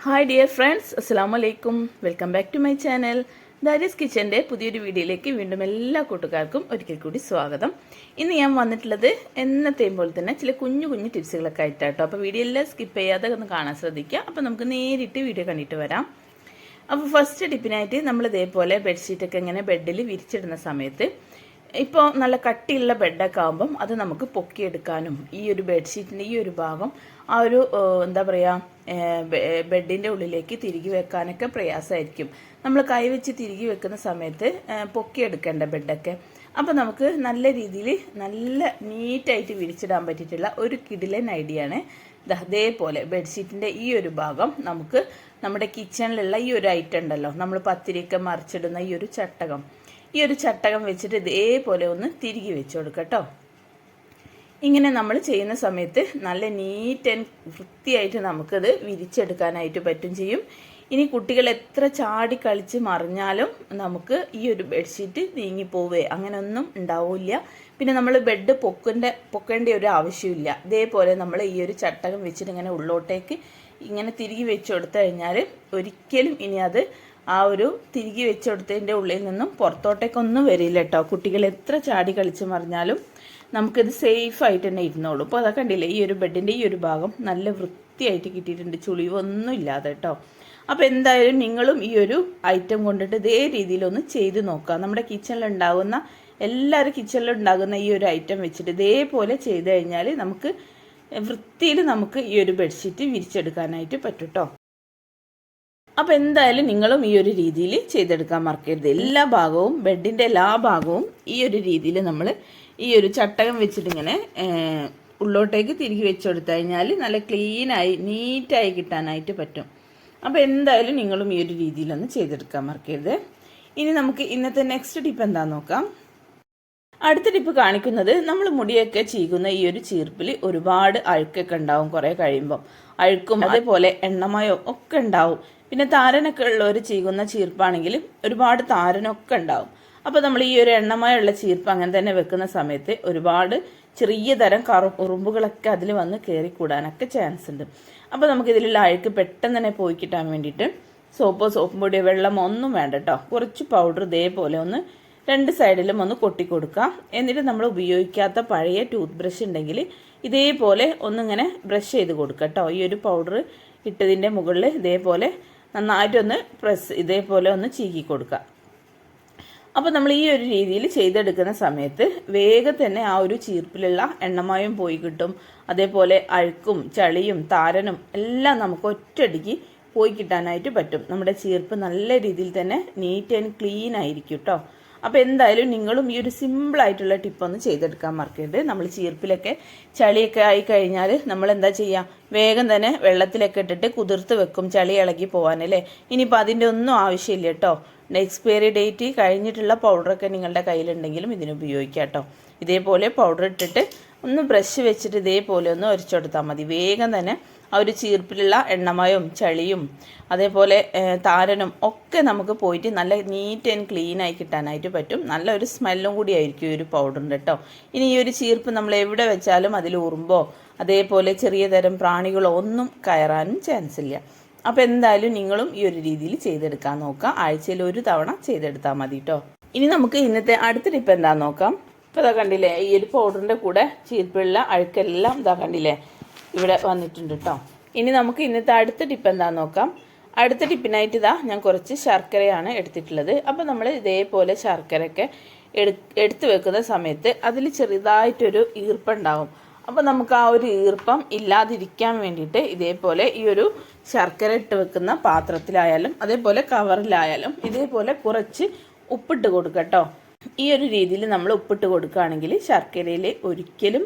Hi dear friends അസ്സാം വലൈക്കും welcome back to my channel ദാരിസ് കിച്ചന്റെ പുതിയൊരു വീഡിയോയിലേക്ക് വീണ്ടും എല്ലാ കൂട്ടുകാർക്കും ഒരിക്കൽ കൂടി സ്വാഗതം. ഇന്ന് ഞാൻ വന്നിട്ടുള്ളത് എന്നത്തെയും പോലെ തന്നെ ചില കുഞ്ഞു കുഞ്ഞു ടിപ്സുകളൊക്കെ ആയിട്ടാട്ടോ. അപ്പോൾ വീഡിയോ എല്ലാം സ്കിപ്പ് ചെയ്യാതെ ഒന്ന് കാണാൻ ശ്രദ്ധിക്കുക. അപ്പോൾ നമുക്ക് നേരിട്ട് വീഡിയോ കണ്ടിട്ട് വരാം. അപ്പോൾ ഫസ്റ്റ് ടിപ്പിനായിട്ട് നമ്മൾ ഇതേപോലെ ബെഡ്ഷീറ്റൊക്കെ ഇങ്ങനെ ബെഡിൽ വിരിച്ചിടുന്ന സമയത്ത് ഇപ്പോൾ നല്ല കട്ടിയുള്ള ബെഡൊക്കെ ആകുമ്പം അത് നമുക്ക് പൊക്കിയെടുക്കാനും ഈ ഒരു ബെഡ്ഷീറ്റിന്റെ ഈ ഒരു ഭാഗം ആ ഒരു എന്താ പറയുക ബെഡിന്റെ ഉള്ളിലേക്ക് തിരികെ വെക്കാനൊക്കെ പ്രയാസമായിരിക്കും. നമ്മൾ കൈവച്ച് തിരികെ വെക്കുന്ന സമയത്ത് പൊക്കിയെടുക്കേണ്ട ബെഡൊക്കെ അപ്പോൾ നമുക്ക് നല്ല രീതിയിൽ നല്ല നീറ്റായിട്ട് വിരിച്ചിടാൻ പറ്റിയിട്ടുള്ള ഒരു കിടിലൻ ഐഡിയ ആണ്. ഇതേപോലെ ബെഡ്ഷീറ്റിന്റെ ഈ ഒരു ഭാഗം നമുക്ക് നമ്മുടെ കിച്ചണിലുള്ള ഈ ഒരു ഐറ്റം ഉണ്ടല്ലോ നമ്മൾ പത്തിരിയൊക്കെ മറിച്ചിടുന്ന ഈ ഒരു ചട്ടകം. ഈ ഒരു ചട്ടകം വെച്ചിട്ട് ഇതേപോലെ ഒന്ന് തിരികെ വെച്ച് കേട്ടോ ഇങ്ങനെ നമ്മൾ ചെയ്യുന്ന സമയത്ത് നല്ല നീറ്റ് ആൻഡ് വൃത്തിയായിട്ട് നമുക്കത് വിരിച്ചെടുക്കാനായിട്ട് പറ്റും ചെയ്യും. ഇനി കുട്ടികൾ എത്ര ചാടി കളിച്ച് മറിഞ്ഞാലും നമുക്ക് ഈ ഒരു ബെഡ്ഷീറ്റ് നീങ്ങിപ്പോവേ അങ്ങനെയൊന്നും ഉണ്ടാവില്ല. പിന്നെ നമ്മൾ ബെഡ് പൊക്കണ്ട പൊക്കേണ്ട ഒരു ആവശ്യമില്ല. ഇതേപോലെ നമ്മൾ ഈ ഒരു ചട്ടകം വെച്ചിട്ട് ഇങ്ങനെ ഉള്ളോട്ടേക്ക് ഇങ്ങനെ തിരികെ വെച്ച് കൊടുത്തു കഴിഞ്ഞാൽ ഒരിക്കലും ഇനി അത് ആ ഒരു തിരികെ വെച്ചെടുത്തതിന്റെ ഉള്ളിൽ നിന്നും പുറത്തോട്ടേക്കൊന്നും വരില്ല കേട്ടോ കുട്ടികൾ എത്ര ചാടി കളിച്ച് മറിഞ്ഞാലും നമുക്കിത് സേഫ് ആയിട്ട് തന്നെ ഇരുന്നോളൂ. അപ്പോൾ അതൊക്കെ കണ്ടില്ലേ ഈ ഒരു ബെഡിന്റെ ഈ ഒരു ഭാഗം നല്ല വൃത്തിയായിട്ട് കിട്ടിയിട്ടുണ്ട്. ചുളിവൊന്നും ഇല്ലാതെ കേട്ടോ അപ്പോൾ എന്തായാലും നിങ്ങളും ഈ ഒരു ഐറ്റം കൊണ്ടിട്ട് ഇതേ രീതിയിലൊന്ന് ചെയ്ത് നോക്കുക. നമ്മുടെ കിച്ചണിൽ ഉണ്ടാകുന്ന എല്ലാവരും കിച്ചണിൽ ഉണ്ടാകുന്ന ഈ ഒരു ഐറ്റം വെച്ചിട്ട് ഇതേപോലെ ചെയ്ത് കഴിഞ്ഞാൽ നമുക്ക് വൃത്തിയിൽ നമുക്ക് ഈ ഒരു ബെഡ്ഷീറ്റ് വിരിച്ചെടുക്കാനായിട്ട് പറ്റും കേട്ടോ അപ്പോൾ എന്തായാലും നിങ്ങളും ഈ ഒരു രീതിയിൽ ചെയ്തെടുക്കാൻ മറക്കരുത്. എല്ലാ ഭാഗവും ബെഡിന്റെ എല്ലാ ഭാഗവും ഈ ഒരു രീതിയിൽ നമ്മൾ ഈ ഒരു ചട്ടകം വെച്ചിട്ട് ഇങ്ങനെ ഉള്ളോട്ടേക്ക് തിരികെ വെച്ച് കൊടുത്തു കഴിഞ്ഞാൽ നല്ല ക്ലീനായി നീറ്റായി കിട്ടാനായിട്ട് പറ്റും. അപ്പോൾ എന്തായാലും നിങ്ങളും ഈ ഒരു രീതിയിലൊന്ന് ചെയ്തെടുക്കാൻ മറക്കരുത്. ഇനി നമുക്ക് ഇന്നത്തെ നെക്സ്റ്റ് ടിപ്പ് എന്താണെന്ന് നോക്കാം. അടുത്ത ടിപ്പ് കാണിക്കുന്നത് നമ്മൾ മുടിയൊക്കെ ചീകുന്ന ഈ ഒരു ചീർപ്പിൽ ഒരുപാട് അഴുക്കൊക്കെ ഉണ്ടാവും കുറേ കഴിയുമ്പം. അഴുക്കും അതേപോലെ എണ്ണമയോ ഒക്കെ ഉണ്ടാവും. പിന്നെ താരനൊക്കെ ഉള്ള ഒരു ചീകുന്ന ചീർപ്പാണെങ്കിൽ ഒരുപാട് താരനൊക്കെ ഉണ്ടാവും. അപ്പോൾ നമ്മൾ ഈ ഒരു എണ്ണമയുള്ള ചീർപ്പ് അങ്ങനെ തന്നെ വെക്കുന്ന സമയത്ത് ഒരുപാട് ചെറിയ തരം കറു ഉറുമ്പുകളൊക്കെ അതിൽ വന്ന് കയറിക്കൂടാനൊക്കെ ചാൻസ് ഉണ്ട്. അപ്പോൾ നമുക്ക് ഇതിലുള്ള അഴുക്ക് പെട്ടെന്ന് തന്നെ പോയി കിട്ടാൻ വേണ്ടിയിട്ട് സോപ്പോ സോപ്പും പൊടിയോ വെള്ളമോ ഒന്നും വേണ്ട കേട്ടോ കുറച്ച് പൗഡർ ഇതേപോലെ ഒന്ന് രണ്ട് സൈഡിലും ഒന്ന് കൊട്ടി കൊടുക്കാം എന്നിട്ട് നമ്മൾ ഉപയോഗിക്കാത്ത പഴയ ടൂത്ത് ബ്രഷ് ഉണ്ടെങ്കിൽ ഇതേപോലെ ഒന്നിങ്ങനെ ബ്രഷ് ചെയ്ത് കൊടുക്കുക കേട്ടോ ഈ ഒരു പൗഡർ ഇട്ടതിന്റെ മുകളിൽ ഇതേപോലെ നന്നായിട്ടൊന്ന് പ്രസ് ഇതേപോലെ ഒന്ന് ചീകി കൊടുക്കുക. അപ്പോൾ നമ്മൾ ഈ ഒരു രീതിയിൽ ചെയ്തെടുക്കുന്ന സമയത്ത് വേഗം തന്നെ ആ ഒരു ചീർപ്പിലുള്ള എണ്ണമയം പോയി കിട്ടും. അതേപോലെ അഴുക്കും ചളിയും താരനും എല്ലാം നമുക്ക് ഒറ്റയടിക്ക് പോയി കിട്ടാനായിട്ട് പറ്റും. നമ്മുടെ ചീർപ്പ് നല്ല രീതിയിൽ തന്നെ നീറ്റ് ആൻഡ് ക്ലീൻ ആയിരിക്കും കേട്ടോ അപ്പോൾ എന്തായാലും നിങ്ങളും ഈ ഒരു സിമ്പിൾ ആയിട്ടുള്ള ടിപ്പ് ഒന്ന് ചെയ്തെടുക്കാൻ മറക്കരുത്. നമ്മൾ ചീർപ്പിലൊക്കെ ചളിയൊക്കെ ആയി കഴിഞ്ഞാൽ നമ്മൾ എന്താ ചെയ്യുക വേഗം തന്നെ വെള്ളത്തിലൊക്കെ ഇട്ടിട്ട് കുതിർത്ത് വെക്കും ചളി ഇളകി പോകാനല്ലേ ഇനിയിപ്പോൾ അതിന്റെ ഒന്നും ആവശ്യമില്ല കേട്ടോ. എക്സ്പയറി ഡേറ്റ് കഴിഞ്ഞിട്ടുള്ള പൗഡറൊക്കെ നിങ്ങളുടെ കയ്യിലുണ്ടെങ്കിലും ഇതിന് ഉപയോഗിക്കാം കേട്ടോ. ഇതേപോലെ പൗഡർ ഇട്ടിട്ട് ഒന്ന് ബ്രഷ് വെച്ചിട്ട് ഇതേപോലെ ഒന്ന് ഒരച്ചെടുത്താൽ മതി. വേഗം തന്നെ ആ ഒരു ചീർപ്പിലുള്ള എണ്ണമയവും ചളിയും അതേപോലെ താരനും ഒക്കെ നമുക്ക് പോയിട്ട് നല്ല നീറ്റ് ആൻഡ് ക്ലീൻ ആയി കിട്ടാനായിട്ട് പറ്റും. നല്ലൊരു സ്മെല്ലും കൂടി ആയിരിക്കും ഈ ഒരു പൗഡറിന്റെ കേട്ടോ. ഇനി ഈ ഒരു ചീർപ്പ് നമ്മൾ എവിടെ വെച്ചാലും അതിൽ ഉറുമ്പോ അതേപോലെ ചെറിയ തരം പ്രാണികളോ ഒന്നും കയറാനും ചാൻസ് ഇല്ല. അപ്പോൾ എന്തായാലും നിങ്ങളും ഈ ഒരു രീതിയിൽ ചെയ്തെടുക്കാൻ നോക്കുക. ആഴ്ചയിൽ ഒരു തവണ ചെയ്തെടുത്താൽ മതി കേട്ടോ. ഇനി നമുക്ക് ഇന്നത്തെ അടുത്ത ടിപ്പ് എന്താണെന്ന് നോക്കാം. ഇപ്പോൾ ഇതാ കണ്ടില്ലേ ഈ ഒരു പൗഡറിന്റെ കൂടെ ചീർപ്പുള്ള അഴുക്കെല്ലാം ഇതാ കണ്ടില്ലേ ഇവിടെ വന്നിട്ടുണ്ട് കേട്ടോ ഇനി നമുക്ക് ഇന്നത്തെ അടുത്ത ടിപ്പ് എന്താന്ന് നോക്കാം. അടുത്ത ടിപ്പിനായിട്ട് ഇതാ ഞാൻ കുറച്ച് ശർക്കരയാണ് എടുത്തിട്ടുള്ളത്. അപ്പോൾ നമ്മൾ ഇതേപോലെ ശർക്കരയൊക്കെ എടു എടുത്തു വെക്കുന്ന സമയത്ത് അതിൽ ചെറുതായിട്ടൊരു ഈർപ്പുണ്ടാവും. അപ്പോൾ നമുക്ക് ആ ഒരു ഈർപ്പം ഇല്ലാതിരിക്കാൻ വേണ്ടിയിട്ട് ഇതേപോലെ ഈ ഒരു ശർക്കര ഇട്ട് വെക്കുന്ന പാത്രത്തിലായാലും അതേപോലെ കവറിലായാലും ഇതേപോലെ കുറച്ച് ഉപ്പിട്ട് കൊടുക്കുക കേട്ടോ ഈ ഒരു രീതിയിൽ നമ്മൾ ഉപ്പിട്ട് കൊടുക്കുകയാണെങ്കിൽ ശർക്കരയിൽ ഒരിക്കലും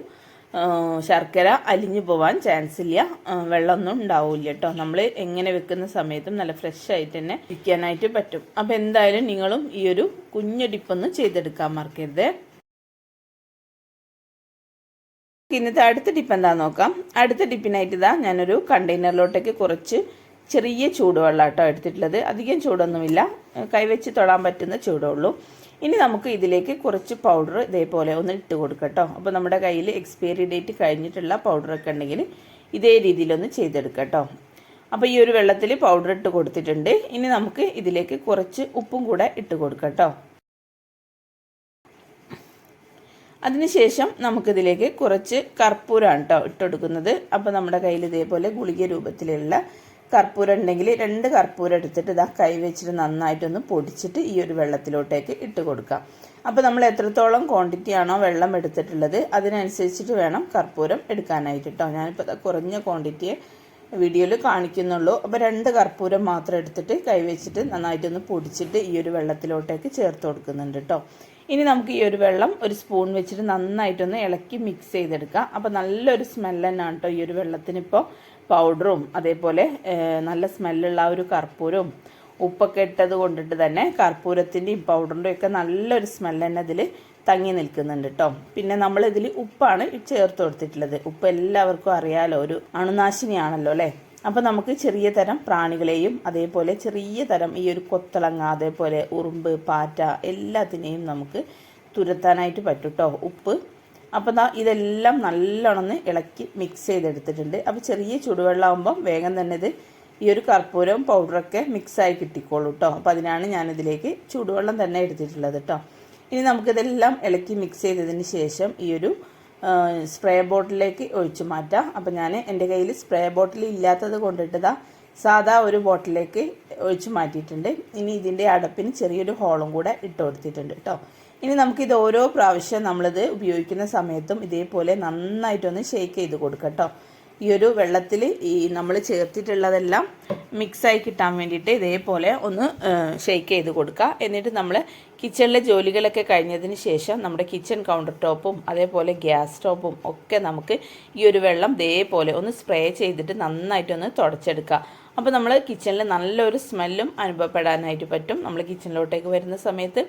ശർക്കര അലിഞ്ഞു പോവാൻ ചാൻസ് ഇല്ല. വെള്ളമൊന്നും ഉണ്ടാവില്ല കേട്ടോ നമ്മൾ എങ്ങനെ വെക്കുന്ന സമയത്തും നല്ല ഫ്രഷ് ആയിട്ട് തന്നെ വിൽക്കാനായിട്ട് പറ്റും. അപ്പോൾ എന്തായാലും നിങ്ങളും ഈ ഒരു കുഞ്ഞു ടിപ്പൊന്ന് ചെയ്തെടുക്കാൻ മറക്കരുത്. ഇന്നത്തെ അടുത്ത ടിപ്പ് എന്താ നോക്കാം. അടുത്ത ടിപ്പിനായിട്ട് ഇതാ ഞാനൊരു കണ്ടെയ്നറിലോട്ടേക്ക് കുറച്ച് ചെറിയ ചൂടുവെള്ളം കേട്ടോ എടുത്തിട്ടുള്ളത്. അധികം ചൂടൊന്നുമില്ല. കൈവച്ച് തൊടാൻ പറ്റുന്ന ചൂടുള്ളൂ ഇനി നമുക്ക് ഇതിലേക്ക് കുറച്ച് പൗഡർ ഇതേപോലെ ഒന്ന് ഇട്ട് കൊടുക്കട്ടോ. കേട്ടോ അപ്പോൾ നമ്മുടെ കയ്യിൽ എക്സ്പയറി ഡേറ്റ് കഴിഞ്ഞിട്ടുള്ള പൗഡറൊക്കെ ഉണ്ടെങ്കിൽ ഇതേ രീതിയിലൊന്ന് ചെയ്തെടുക്കാം കേട്ടോ അപ്പോൾ ഈ ഒരു വെള്ളത്തിൽ പൗഡർ ഇട്ട് കൊടുത്തിട്ടുണ്ട്. ഇനി നമുക്ക് ഇതിലേക്ക് കുറച്ച് ഉപ്പും കൂടെ ഇട്ട് കൊടുക്കാം കേട്ടോ അതിനുശേഷം നമുക്കിതിലേക്ക് കുറച്ച് കർപ്പൂരമാണ് കേട്ടോ ഇട്ടെടുക്കുന്നത് അപ്പോൾ നമ്മുടെ കയ്യിൽ ഇതേപോലെ ഗുളിക രൂപത്തിലുള്ള കർപ്പൂരം ഉണ്ടെങ്കിൽ രണ്ട് കർപ്പൂരം എടുത്തിട്ട് ഇതാ കൈ വെച്ചിട്ട് നന്നായിട്ടൊന്ന് പൊടിച്ചിട്ട് ഈ ഒരു വെള്ളത്തിലോട്ടേക്ക് ഇട്ട് കൊടുക്കാം. അപ്പോൾ നമ്മൾ എത്രത്തോളം ക്വാണ്ടിറ്റി ആണോ വെള്ളം എടുത്തിട്ടുള്ളത് അതിനനുസരിച്ചിട്ട് വേണം കർപ്പൂരം എടുക്കാനായിട്ട് കേട്ടോ ഞാനിപ്പോൾ കുറഞ്ഞ ക്വാണ്ടിറ്റിയെ വീഡിയോയിൽ കാണിക്കുന്നുള്ളൂ. അപ്പോൾ രണ്ട് കർപ്പൂരം മാത്രം എടുത്തിട്ട് കൈവച്ചിട്ട് നന്നായിട്ടൊന്ന് പൊടിച്ചിട്ട് ഈ ഒരു വെള്ളത്തിലോട്ടേക്ക് ചേർത്ത് കൊടുക്കുന്നുണ്ട് കേട്ടോ ഇനി നമുക്ക് ഈ ഒരു വെള്ളം ഒരു സ്പൂൺ വെച്ചിട്ട് നന്നായിട്ടൊന്ന് ഇളക്കി മിക്സ് ചെയ്തെടുക്കാം. അപ്പോൾ നല്ലൊരു സ്മെല്ല് തന്നെയാണ് കേട്ടോ ഈ ഒരു വെള്ളത്തിനിപ്പോൾ പൗഡറും അതേപോലെ നല്ല സ്മെല്ലുള്ള ഒരു കർപ്പൂരവും ഉപ്പൊക്കെ ഇട്ടത് കൊണ്ടിട്ട് തന്നെ കർപ്പൂരത്തിന്റെയും പൗഡറിന്റെയും ഒക്കെ നല്ലൊരു സ്മെല്ല് തന്നെ ഇതിൽ തങ്ങി നിൽക്കുന്നുണ്ട് കേട്ടോ പിന്നെ നമ്മൾ ഇതിൽ ഉപ്പാണ് ചേർത്ത് കൊടുത്തിട്ടുള്ളത്. ഉപ്പ് എല്ലാവർക്കും അറിയാലോ ഒരു അണുനാശിനിയാണല്ലോ അല്ലേ? അപ്പോൾ നമുക്ക് ചെറിയ തരം പ്രാണികളെയും അതേപോലെ ചെറിയ തരം ഈ ഒരു കൊത്തളങ്ങ അതേപോലെ ഉറുമ്പ് പാറ്റ എല്ലാത്തിനെയും നമുക്ക് തുരത്താനായിട്ട് പറ്റും കേട്ടോ ഉപ്പ് അപ്പോൾ ദാ ഇതെല്ലാം നല്ലോണം ഇളക്കി മിക്സ് ചെയ്തെടുത്തിട്ടുണ്ട്. അപ്പോൾ ചെറിയ ചൂടുവെള്ളമാകുമ്പം വേഗം തന്നെ ഇത് ഈ ഒരു കർപ്പൂരവും പൗഡറൊക്കെ മിക്സായി കിട്ടിക്കോളൂ കേട്ടോ അപ്പോൾ അതിനാണ് ഞാനിതിലേക്ക് ചൂടുവെള്ളം തന്നെ എടുത്തിട്ടുള്ളത് കേട്ടോ ഇനി നമുക്കിതെല്ലാം ഇളക്കി മിക്സ് ചെയ്തതിന് ശേഷം ഈ ഒരു സ്പ്രേ ബോട്ടിലേക്ക് ഒഴിച്ചു മാറ്റാം. അപ്പോൾ ഞാൻ എന്റെ കയ്യിൽ സ്പ്രേ ബോട്ടിൽ ഇല്ലാത്തത് കൊണ്ടിട്ടതാ സാധാ ഒരു ബോട്ടിലേക്ക് ഒഴിച്ചു മാറ്റിയിട്ടുണ്ട്. ഇനി ഇതിന്റെ അടപ്പിന് ചെറിയൊരു ഹോളും കൂടെ ഇട്ട് കൊടുത്തിട്ടുണ്ട് കേട്ടോ ഇനി നമുക്കിത് ഓരോ പ്രാവശ്യം നമ്മളിത് ഉപയോഗിക്കുന്ന സമയത്തും ഇതേപോലെ നന്നായിട്ടൊന്ന് ഷേക്ക് ചെയ്ത് കൊടുക്കാം കേട്ടോ ഈ ഒരു വെള്ളത്തിൽ ഈ നമ്മൾ ചേർത്തിട്ടുള്ളതെല്ലാം മിക്സായി കിട്ടാൻ വേണ്ടിയിട്ട് ഇതേപോലെ ഒന്ന് ഷേക്ക് ചെയ്ത് കൊടുക്കുക എന്നിട്ട് നമ്മൾ കിച്ചണിലെ ജോലികളൊക്കെ കഴിഞ്ഞതിന് ശേഷം നമ്മുടെ കിച്ചൺ കൗണ്ടർ ടോപ്പും അതേപോലെ ഗ്യാസ് സ്റ്റോപ്പും ഒക്കെ നമുക്ക് ഈ ഒരു വെള്ളം ഇതേപോലെ ഒന്ന് സ്പ്രേ ചെയ്തിട്ട് നന്നായിട്ടൊന്ന് തുടച്ചെടുക്കുക അപ്പോൾ നമ്മൾ കിച്ചണിൽ നല്ലൊരു സ്മെല്ലും അനുഭവപ്പെടാനായിട്ട് പറ്റും. നമ്മൾ കിച്ചണിലോട്ടേക്ക് വരുന്ന സമയത്ത്.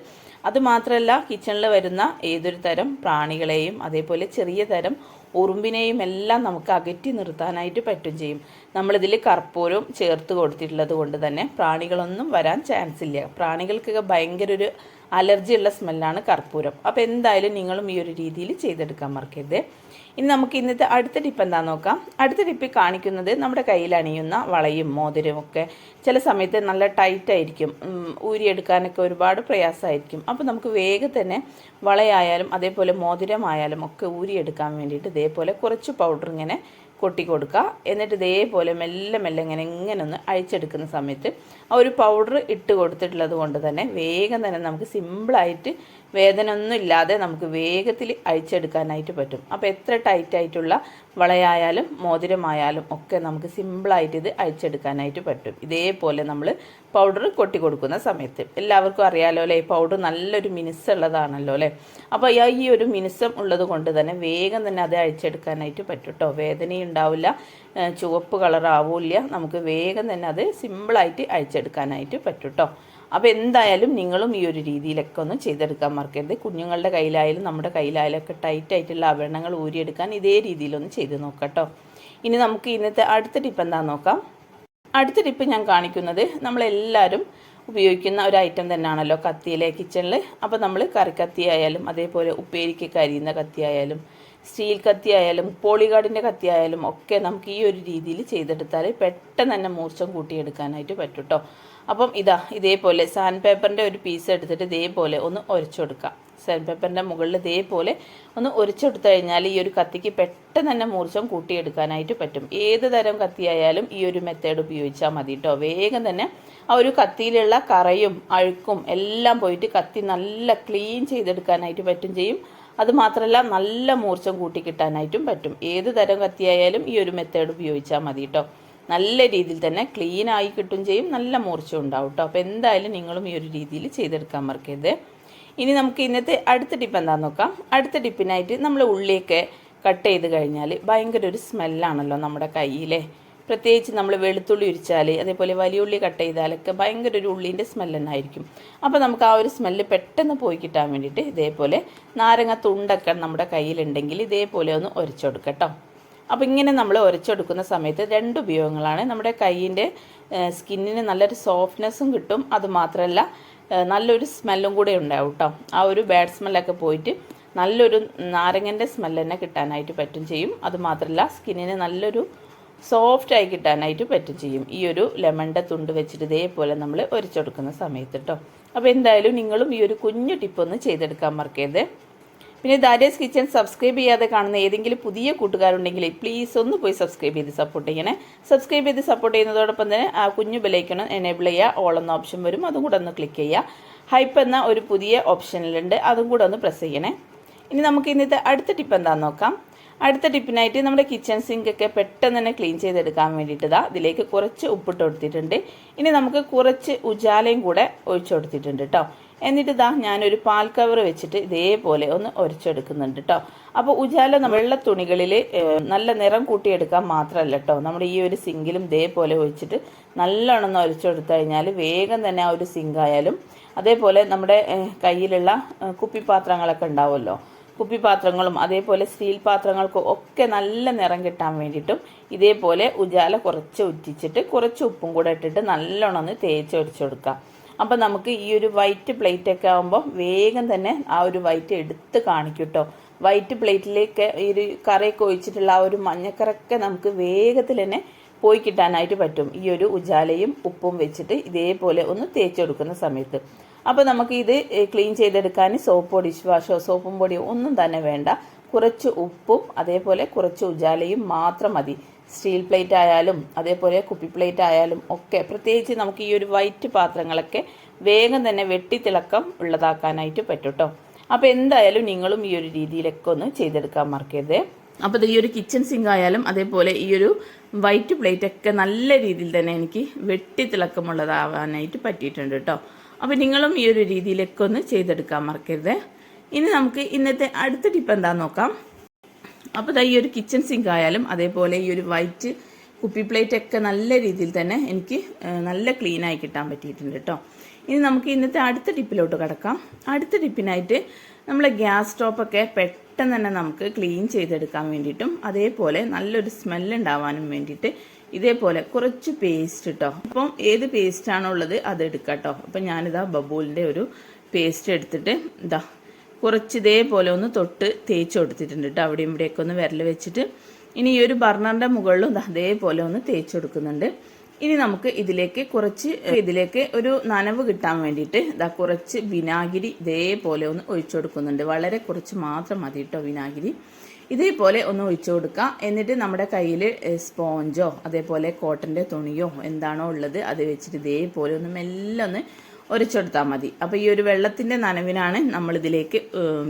അതുമാത്രമല്ല കിച്ചണിൽ വരുന്ന ഏതൊരു തരം പ്രാണികളെയും അതേപോലെ ചെറിയ തരം ഉറുമ്പിനെയും എല്ലാം നമുക്ക് അകറ്റി നിർത്താനായിട്ട് പറ്റും ചെയ്യും. നമ്മളിതിൽ കർപ്പൂരവും ചേർത്ത് കൊടുത്തിട്ടുള്ളത് കൊണ്ട് തന്നെ പ്രാണികളൊന്നും വരാൻ ചാൻസ് ഇല്ല പ്രാണികൾക്കൊക്കെ ഭയങ്കര ഒരു അലർജിയുള്ള സ്മെല്ലാണ് കർപ്പൂരം. അപ്പോൾ എന്തായാലും നിങ്ങളും ഈ ഒരു രീതിയിൽ ചെയ്തെടുക്കാൻ മറക്കരുത്. ഇനി നമുക്ക് ഇന്നത്തെ അടുത്ത ടിപ്പ് എന്താ നോക്കാം. അടുത്ത ടിപ്പ് കാണിക്കുന്നത് നമ്മുടെ കയ്യിൽ അണിയുന്ന വളയും മോതിരവും ഒക്കെ. ചില സമയത്ത് നല്ല ടൈറ്റായിരിക്കും ഊരിയെടുക്കാനൊക്കെ ഒരുപാട് പ്രയാസമായിരിക്കും. അപ്പോൾ നമുക്ക് വേഗം തന്നെ വളയായാലും അതേപോലെ മോതിരമായാലും ഒക്കെ ഊരിയെടുക്കാൻ വേണ്ടിയിട്ട് ഇതേപോലെ കുറച്ച് പൗഡർ ഇങ്ങനെ കൊട്ടി കൊടുക്കുക. എന്നിട്ട് ഇതേപോലെ മെല്ലെ മെല്ലെ ഇങ്ങനെ ഇങ്ങനെ ഒന്ന് അഴിച്ചെടുക്കുന്ന സമയത്ത് ആ ഒരു പൗഡർ ഇട്ട് കൊടുത്തിട്ടുള്ളത് കൊണ്ട് തന്നെ വേഗം തന്നെ നമുക്ക് സിമ്പിളായിട്ട് വേദന ഒന്നും ഇല്ലാതെ നമുക്ക് വേഗത്തിൽ അഴിച്ചെടുക്കാനായിട്ട് പറ്റും. അപ്പോൾ എത്ര ടൈറ്റായിട്ടുള്ള വളയായാലും മോതിരമായാലും ഒക്കെ നമുക്ക് സിമ്പിളായിട്ട് ഇത് അഴിച്ചെടുക്കാനായിട്ട് പറ്റും. ഇതേപോലെ നമ്മൾ പൗഡർ കൊട്ടി കൊടുക്കുന്ന സമയത്ത്. എല്ലാവർക്കും അറിയാലോ അല്ലേ? പൗഡർ നല്ലൊരു മിനുസുള്ളതാണല്ലോ അല്ലേ? അപ്പോൾ ഈ ഒരു മിനുസം ഉള്ളത് കൊണ്ട് തന്നെ വേഗം തന്നെ അത് അഴിച്ചെടുക്കാനായിട്ട് പറ്റും കേട്ടോ വേദനയും ഉണ്ടാവില്ല ചുവപ്പ് കളറാവില്ല നമുക്ക് വേഗം തന്നെ അത് സിമ്പിളായിട്ട് അഴിച്ചെടുക്കാനായിട്ട് പറ്റും കേട്ടോ അപ്പോൾ എന്തായാലും നിങ്ങളും ഈ ഒരു രീതിയിലൊക്കെ ഒന്ന് ചെയ്തെടുക്കാൻ മറക്കരുത്. കുഞ്ഞുങ്ങളുടെ കയ്യിലായാലും നമ്മുടെ കയ്യിലായാലും ഒക്കെ ടൈറ്റ് ആയിട്ടുള്ള ആഭരണങ്ങൾ ഊരിയെടുക്കാൻ ഇതേ രീതിയിലൊന്ന് ചെയ്ത് നോക്കാം ഇനി നമുക്ക് ഇന്നത്തെ അടുത്ത ടിപ്പ് എന്താണെന്ന് നോക്കാം? അടുത്ത ടിപ്പ് ഞാൻ കാണിക്കുന്നത് നമ്മളെല്ലാവരും ഉപയോഗിക്കുന്ന ഒരു ഐറ്റം തന്നെയാണല്ലോ കത്തിയിലെ കിച്ചണിൽ അപ്പോൾ നമ്മൾ കറിക്കത്തി ആയാലും അതേപോലെ ഉപ്പേരിക്ക് കരിയുന്ന കത്തി ആയാലും സ്റ്റീൽ കത്തി ആയാലും പോളികാടിന്റെ കത്തി ആയാലും ഒക്കെ നമുക്ക് ഈ ഒരു രീതിയിൽ ചെയ്തെടുത്താൽ പെട്ടെന്ന് തന്നെ മൂർച്ചം കൂട്ടിയെടുക്കാനായിട്ട് പറ്റും കേട്ടോ അപ്പം ഇതാ ഇതേപോലെ സാൻഡ് പേപ്പറിന്റെ ഒരു പീസ് എടുത്തിട്ട് ഇതേപോലെ ഒന്ന് ഉരച്ചു കൊടുക്കാം സാൻഡ് പേപ്പറിന്റെ മുകളിൽ ഇതേപോലെ ഒന്ന് ഉരച്ചെടുത്തു കഴിഞ്ഞാൽ ഈ ഒരു കത്തിക്ക് പെട്ടെന്ന് തന്നെ മൂർച്ചം കൂട്ടിയെടുക്കാനായിട്ട് പറ്റും. ഏത് തരം കത്തിയായാലും ഈ ഒരു മെത്തേഡ് ഉപയോഗിച്ചാൽ മതി കേട്ടോ വേഗം തന്നെ ആ ഒരു കത്തിയിലുള്ള കറയും അഴുക്കും എല്ലാം പോയിട്ട് കത്തി നല്ല ക്ലീൻ ചെയ്തെടുക്കാനായിട്ട് പറ്റും ചെയ്യും. അതുമാത്രമല്ല നല്ല മൂർച്ചം കൂട്ടി കിട്ടാനായിട്ടും പറ്റും. ഏത് തരം കത്തിയായാലും ഈ ഒരു മെത്തേഡ് ഉപയോഗിച്ചാൽ മതി കേട്ടോ നല്ല രീതിയിൽ തന്നെ ക്ലീൻ ആയി കിട്ടും ചെയ്യും. നല്ല മൂർച്ച ഉണ്ടാവും കേട്ടോ അപ്പോൾ എന്തായാലും നിങ്ങളും ഈ ഒരു രീതിയിൽ ചെയ്തെടുക്കാൻ മറക്കരുത്. ഇനി നമുക്ക് ഇന്നത്തെ അടുത്ത ടിപ്പ് എന്താണെന്ന് നോക്കാം. അടുത്ത ടിപ്പിനായിട്ട് നമ്മൾ ഉള്ളിയൊക്കെ കട്ട് ചെയ്ത് കഴിഞ്ഞാൽ ഭയങ്കര ഒരു സ്മെല്ലാണല്ലോ നമ്മുടെ കയ്യിലെ. പ്രത്യേകിച്ച് നമ്മൾ വെളുത്തുള്ളി ഉരിച്ചാൽ അതേപോലെ വലിയ ഉള്ളി കട്ട് ചെയ്താലൊക്കെ ഭയങ്കര ഒരു ഉള്ളീന്റെ സ്മെല്ല് തന്നെയായിരിക്കും അപ്പോൾ നമുക്ക് ആ ഒരു സ്മെല്ല് പെട്ടെന്ന് പോയി കിട്ടാൻ വേണ്ടിയിട്ട് ഇതേപോലെ നാരങ്ങ തുണ്ടൊക്കെ നമ്മുടെ കയ്യിലുണ്ടെങ്കിൽ ഇതേപോലെ ഒന്ന് ഉരച്ചെടുക്കാം കേട്ടോ അപ്പോൾ ഇങ്ങനെ നമ്മൾ ഉരച്ചെടുക്കുന്ന സമയത്ത് രണ്ട് ഉപയോഗങ്ങളാണ്. നമ്മുടെ കയ്യിന്റെ സ്കിന്നിന് നല്ലൊരു സോഫ്റ്റ്നെസ്സും കിട്ടും. അതുമാത്രമല്ല നല്ലൊരു സ്മെല്ലും കൂടെ ഉണ്ടാവും കേട്ടോ ആ ഒരു ബാഡ് സ്മെല്ലൊക്കെ പോയിട്ട് നല്ലൊരു നാരങ്ങന്റെ സ്മെല്ല് തന്നെ കിട്ടാനായിട്ട് പറ്റും ചെയ്യും. അതുമാത്രമല്ല സ്കിന്നിന് നല്ലൊരു സോഫ്റ്റായി കിട്ടാനായിട്ട് പറ്റും ചെയ്യും. ഈ ഒരു ലെമണിന്റെ തുണ്ട് വെച്ചിട്ട് ഇതേപോലെ നമ്മൾ ഒരിച്ചെടുക്കുന്ന സമയത്ത് കേട്ടോ അപ്പോൾ എന്തായാലും നിങ്ങളും ഈ ഒരു കുഞ്ഞു ടിപ്പൊന്ന് ചെയ്തെടുക്കാൻ മറക്കരുത്. പിന്നെ ദാരിയസ് കിച്ചൺ സബ്സ്ക്രൈബ് ചെയ്യാതെ കാണുന്ന ഏതെങ്കിലും പുതിയ കൂട്ടുകാരുണ്ടെങ്കിൽ പ്ലീസ് ഒന്ന് പോയി സബ്സ്ക്രൈബ് ചെയ്ത് സപ്പോർട്ട് ചെയ്യണേ. സബ്സ്ക്രൈബ് ചെയ്ത് സപ്പോർട്ട് ചെയ്യുന്നതോടൊപ്പം തന്നെ ആ കുഞ്ഞു ബെലൈക്കണം എനേബിൾ ചെയ്യുക ഓൾ എന്ന ഓപ്ഷൻ വരും. അതും കൂടെ ഒന്ന് ക്ലിക്ക് ചെയ്യുക ഹൈപ്പ് എന്ന ഒരു പുതിയ ഓപ്ഷനിലുണ്ട് അതും കൂടെ ഒന്ന് പ്രസ് ചെയ്യണേ. ഇനി നമുക്ക് ഇന്നത്തെ അടുത്ത ടിപ്പ് എന്താണെന്ന് നോക്കാം. അടുത്ത ടിപ്പിനായിട്ട് നമ്മുടെ കിച്ചൺ സിങ്ക് ഒക്കെ പെട്ടെന്ന് തന്നെ ക്ലീൻ ചെയ്തെടുക്കാൻ വേണ്ടിയിട്ടതാ ഇതാ ഇതിലേക്ക് കുറച്ച് ഉപ്പിട്ട് കൊടുത്തിട്ടുണ്ട്. ഇനി നമുക്ക് കുറച്ച് ഉജാലയും കൂടെ ഒഴിച്ചു കൊടുത്തിട്ടുണ്ട് കേട്ടോ എന്നിട്ട് ഇതാ ഞാനൊരു പാൽ കവർ വെച്ചിട്ട് ഇതേപോലെ ഒന്ന് ഒരച്ചെടുക്കുന്നുണ്ട് കേട്ടോ അപ്പോൾ ഉജാല വെള്ള തുണികളിൽ നല്ല നിറം കൂട്ടിയെടുക്കാൻ മാത്രമല്ല കേട്ടോ നമ്മുടെ ഈ ഒരു സിങ്കിലും ഇതേപോലെ ഒഴിച്ചിട്ട് നല്ലോണം ഒന്ന് ഒരച്ചെടുത്തു കഴിഞ്ഞാൽ വേഗം തന്നെ ആ ഒരു സിങ്ക് ആയാലും അതേപോലെ നമ്മുടെ കയ്യിലുള്ള കുപ്പിപ്പാത്രങ്ങളൊക്കെ ഉണ്ടാവുമല്ലോ. കുപ്പിപാത്രങ്ങളും അതേപോലെ സ്റ്റീൽ പാത്രങ്ങൾക്കും ഒക്കെ നല്ല നിറം കിട്ടാൻ വേണ്ടിയിട്ടും ഇതേപോലെ ഉജാല കുറച്ച് ഉറ്റിച്ചിട്ട് കുറച്ച് ഉപ്പും കൂടെ ഇട്ടിട്ട് നല്ലോണം ഒന്ന് തേച്ച് കൊടുക്കാം അപ്പം നമുക്ക് ഈ ഒരു വൈറ്റ് പ്ലേറ്റ് ഒക്കെ ആകുമ്പോൾ വേഗം തന്നെ ആ ഒരു വൈറ്റ് എടുത്ത് കാണിക്കും കേട്ടോ വൈറ്റ് പ്ലേറ്റിലേക്ക് ഈ ഒരു കറിയൊക്കെ ഒഴിച്ചിട്ടുള്ള ആ ഒരു മഞ്ഞക്കറൊക്കെ നമുക്ക് വേഗത്തിൽ തന്നെ പോയി കിട്ടാനായിട്ട് പറ്റും. ഈ ഒരു ഉജാലയും ഉപ്പും വെച്ചിട്ട് ഇതേപോലെ ഒന്ന് തേച്ചെടുക്കുന്ന സമയത്ത്. അപ്പോൾ നമുക്ക് ഇത് ക്ലീൻ ചെയ്തെടുക്കാൻ സോപ്പ് പൊടി വാഷോ സോപ്പും പൊടിയോ ഒന്നും തന്നെ വേണ്ട. കുറച്ച് ഉപ്പും അതേപോലെ കുറച്ച് ഉജാലയും മാത്രം മതി. സ്റ്റീൽ പ്ലേറ്റ് ആയാലും അതേപോലെ കുപ്പി പ്ലേറ്റ് ആയാലും ഒക്കെ പ്രത്യേകിച്ച് നമുക്ക് ഈ ഒരു വൈറ്റ് പാത്രങ്ങളൊക്കെ വേഗം തന്നെ വെട്ടിത്തിളക്കം ഉള്ളതാക്കാനായിട്ട് പറ്റും കേട്ടോ അപ്പോൾ എന്തായാലും നിങ്ങളും ഈ ഒരു രീതിയിലൊക്കെ ഒന്ന് ചെയ്തെടുക്കാൻ മറക്കരുത്. അപ്പോൾ ഈ ഒരു കിച്ചൺ സിങ്ക് ആയാലും അതേപോലെ ഈ ഒരു വൈറ്റ് പ്ലേറ്റ് ഒക്കെ നല്ല രീതിയിൽ തന്നെ എനിക്ക് വെട്ടിത്തിളക്കമുള്ളതാവാനായിട്ട് പറ്റിയിട്ടുണ്ട് കേട്ടോ അപ്പോൾ നിങ്ങളും ഈ ഒരു രീതിയിലൊക്കെ ഒന്ന് ചെയ്തെടുക്കാൻ മറക്കരുത്. ഇനി നമുക്ക് ഇന്നത്തെ അടുത്ത ടിപ്പ് എന്താണെന്ന് നോക്കാം. അപ്പോൾ ഈ ഒരു കിച്ചൺ സിങ്ക് ആയാലും അതേപോലെ ഈ ഒരു വൈറ്റ് കുപ്പി പ്ലേറ്റ് ഒക്കെ നല്ല രീതിയിൽ തന്നെ എനിക്ക് നല്ല ക്ലീൻ ആയി കിട്ടാൻ പറ്റിയിട്ടുണ്ട് കേട്ടോ ഇനി നമുക്ക് ഇന്നത്തെ അടുത്ത ടിപ്പിലോട്ട് കിടക്കാം. അടുത്ത ടിപ്പിനായിട്ട് നമ്മളെ ഗ്യാസ് സ്റ്റോപ്പൊക്കെ പെട്ടെന്ന് തന്നെ നമുക്ക് ക്ലീൻ ചെയ്തെടുക്കാൻ വേണ്ടിയിട്ടും അതേപോലെ നല്ലൊരു സ്മെല്ല് ഉണ്ടാവാനും വേണ്ടിയിട്ട് ഇതേപോലെ കുറച്ച് പേസ്റ്റ് കേട്ടോ അപ്പം ഏത് പേസ്റ്റാണോ ഉള്ളത് അത് എടുക്കാം കേട്ടോ അപ്പം ഞാനിതാ ബബൂലിന്റെ ഒരു പേസ്റ്റ് എടുത്തിട്ട് ഇതാ കുറച്ച് ഇതേപോലെ ഒന്ന് തൊട്ട് തേച്ച് കൊടുത്തിട്ടുണ്ട് കേട്ടോ അവിടെയും ഇവിടെയൊക്കെ ഒന്ന് വിരൽ വെച്ചിട്ട്. ഇനി ഈ ഒരു ബർണറിന്റെ മുകളിലും അതേപോലെ ഒന്ന് തേച്ച് കൊടുക്കുന്നുണ്ട്. ഇനി നമുക്ക് ഇതിലേക്ക് കുറച്ച് ഇതിലേക്ക് ഒരു നനവ് കിട്ടാൻ വേണ്ടിയിട്ട് ഇതാ കുറച്ച് വിനാഗിരി ഇതേപോലെ ഒന്ന് ഒഴിച്ചു കൊടുക്കുന്നുണ്ട്. വളരെ കുറച്ച് മാത്രം മതി കേട്ടോ വിനാഗിരി. ഇതേപോലെ ഒന്ന് ഒഴിച്ചു കൊടുക്കുക എന്നിട്ട് നമ്മുടെ കയ്യിൽ സ്പോഞ്ചോ അതേപോലെ കോട്ടന്റെ തുണിയോ എന്താണോ ഉള്ളത് അത് വെച്ചിട്ട് ഇതേപോലെ ഒന്ന് മെല്ലെ ഒന്ന് ഒരച്ചെടുത്താൽ മതി. അപ്പോൾ ഈ ഒരു വെള്ളത്തിന്റെ നനവിനാണ് നമ്മളിതിലേക്ക്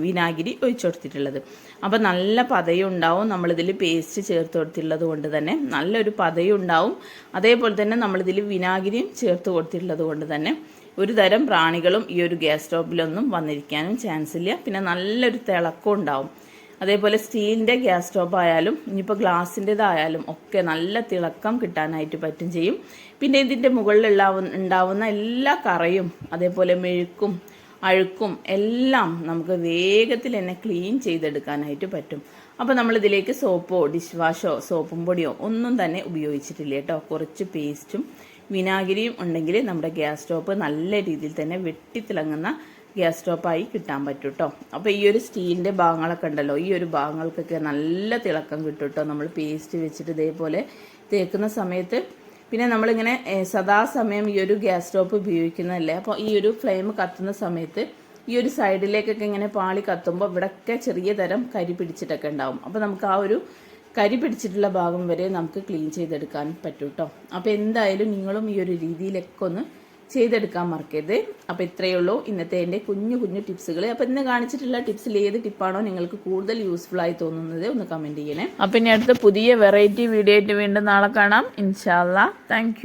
വിനാഗിരി ഒഴിച്ചെടുത്തിട്ടുള്ളത്. അപ്പോൾ നല്ല പതയും ഉണ്ടാവും. നമ്മളിതിൽ പേസ്റ്റ് ചേർത്ത് കൊടുത്തിട്ടുള്ളത് കൊണ്ട് തന്നെ നല്ലൊരു പതയും ഉണ്ടാവും. അതേപോലെ തന്നെ നമ്മളിതിൽ വിനാഗിരിയും ചേർത്ത് കൊടുത്തിട്ടുള്ളത് കൊണ്ട് തന്നെ ഒരു തരം പ്രാണികളും ഈ ഒരു ഗ്യാസ് സ്റ്റോപ്പിലൊന്നും വന്നിരിക്കാനും ചാൻസ് ഇല്ല. പിന്നെ നല്ലൊരു തിളക്കം ഉണ്ടാവും. അതേപോലെ സ്റ്റീലിന്റെ ഗ്യാസ് സ്റ്റോപ്പ് ആയാലും ഇനിയിപ്പോൾ ഗ്ലാസിന്റെതായാലും ഒക്കെ നല്ല തിളക്കം കിട്ടാനായിട്ട് പറ്റും ചെയ്യും. പിന്നെ ഇതിന്റെ മുകളിലുള്ള ഉണ്ടാവുന്ന എല്ലാ കറയും അതേപോലെ മെഴുക്കും അഴുക്കും എല്ലാം നമുക്ക് വേഗത്തിൽ തന്നെ ക്ലീൻ ചെയ്തെടുക്കാനായിട്ട് പറ്റും. അപ്പോൾ നമ്മളിതിലേക്ക് സോപ്പോ ഡിഷ് വാഷോ സോപ്പും പൊടിയോ ഒന്നും തന്നെ ഉപയോഗിച്ചിട്ടില്ല കേട്ടോ. കുറച്ച് പേസ്റ്റും വിനാഗിരിയും ഉണ്ടെങ്കിൽ നമ്മുടെ ഗ്യാസ് സ്റ്റോപ്പ് നല്ല രീതിയിൽ തന്നെ വെട്ടിത്തിളങ്ങുന്ന ഗ്യാസ് സ്റ്റോപ്പായി കിട്ടാൻ പറ്റും കേട്ടോ അപ്പോൾ ഈ ഒരു സ്റ്റീലിന്റെ ഭാഗങ്ങളൊക്കെ ഉണ്ടല്ലോ ഈ ഒരു ഭാഗങ്ങൾക്കൊക്കെ നല്ല തിളക്കം കിട്ടും കേട്ടോ നമ്മൾ പേസ്റ്റ് വെച്ചിട്ട് ഇതേപോലെ തേക്കുന്ന സമയത്ത് പിന്നെ നമ്മളിങ്ങനെ സദാസമയം ഈ ഒരു ഗ്യാസ് സ്റ്റോപ്പ് ഉപയോഗിക്കുന്നതല്ലേ? അപ്പോൾ ഈ ഒരു ഫ്ലെയിം കത്തുന്ന സമയത്ത് ഈ ഒരു സൈഡിലേക്കൊക്കെ ഇങ്ങനെ പാളി കത്തുമ്പോൾ ഇവിടെയൊക്കെ ചെറിയ തരം കരി പിടിച്ചിട്ടൊക്കെ ഉണ്ടാവും. അപ്പോൾ നമുക്ക് ആ ഒരു കരി പിടിച്ചിട്ടുള്ള ഭാഗം വരെ നമുക്ക് ക്ലീൻ ചെയ്തെടുക്കാൻ പറ്റും കേട്ടോ അപ്പോൾ എന്തായാലും നിങ്ങളും ഈ ഒരു രീതിയിലൊക്കെ ഒന്ന് ചെയ്തെടുക്കാൻ മറക്കരുത്. അപ്പോൾ ഇത്രയേ ഉള്ളൂ ഇന്നത്തെ എന്റെ കുഞ്ഞു കുഞ്ഞു ടിപ്സുകൾ അപ്പോൾ ഇന്ന് കാണിച്ചിട്ടുള്ള ടിപ്സിൽ ഏത് ടിപ്പാണോ നിങ്ങൾക്ക് കൂടുതൽ യൂസ്ഫുൾ ആയി തോന്നുന്നത് ഒന്ന് കമന്റ് ചെയ്യണേ. അപ്പോൾ ഇനി അടുത്ത പുതിയ വെറൈറ്റി വീഡിയോ ആയിട്ട് വീണ്ടും നാളെ കാണാം. ഇൻഷാല്ല താങ്ക്